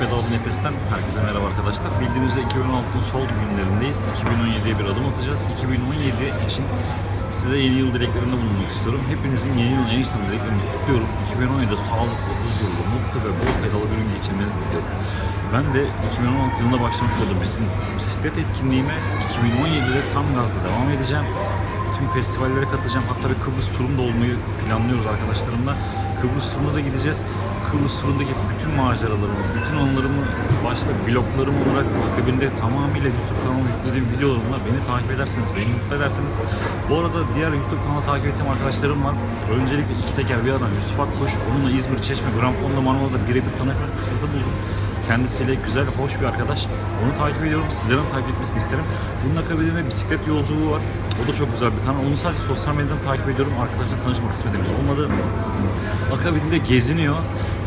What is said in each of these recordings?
Pedal Nefes'ten herkese merhaba arkadaşlar. Bildiğiniz üzere 2016'nın sol günlerindeyiz. 2017'ye bir adım atacağız. 2017 için size yeni yıl dileklerinde bulunmak istiyorum. Hepinizin yeni yıl en içten dileklerini kutluyorum. 2017'de sağlıklı, huzurlu, mutlu ve bol pedalı bir gün geçirmenizi diliyorum. Ben de 2016 yılında başlamış olduğum bizim bisiklet etkinliğime 2017'de tam gazla devam edeceğim. Tüm festivallere katılacağım. Hatta bir Kıbrıs turunda olmayı planlıyoruz arkadaşlarımla. Kıbrıs turuna da gideceğiz. Kıbrıs turundaki bütün maceralarımı, bütün anılarımı başta vloglarım olarak akabinde tamamıyla YouTube kanalıma yüklediğim videolarımla beni takip ederseniz, beni mutlu ederseniz. Bu arada diğer YouTube kanalı takip ettiğim arkadaşlarım var. Öncelikle iki teker bir adam Yusuf Akkoş. Onunla İzmir, Çeşme, Granfon'da Marmara'da birebir tanışma fırsatı buldum. Kendisiyle güzel, hoş bir arkadaş. Onu takip ediyorum. Sizlerin takip etmesini isterim. Bunun akabinde bisiklet yolculuğu var. O da çok güzel bir kanal. Onu sadece sosyal medyadan takip ediyorum. Arkadaşlar tanışma kısmetimiz olmadı. Akabinde geziniyor.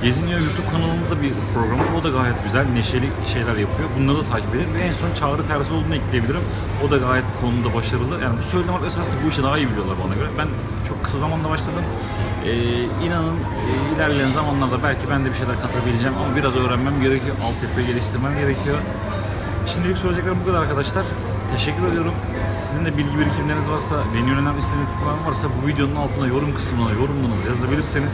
Geziniyor YouTube kanalında da bir program var. O da gayet güzel, neşeli şeyler yapıyor. Bunları da takip edin. Ve en son Çağrı Terzioğlu'nu ekleyebilirim. O da gayet konuda başarılı. Yani bu söylediğim arkadaşlar aslında bu işi daha iyi biliyorlar bana göre. Ben çok kısa zamanda başladım. Ee, inanın e, ilerleyen zamanlarda belki ben de bir şeyler katabileceğim ama biraz öğrenmem gerekiyor. Altyapıyı geliştirmem gerekiyor. Şimdilik söyleyeceklerim bu kadar arkadaşlar. Teşekkür ediyorum. Sizin de bilgi birikimleriniz varsa, beni yönelen istediğiniz varsa bu videonun altına yorum kısmına yorumlarınızı yazabilirseniz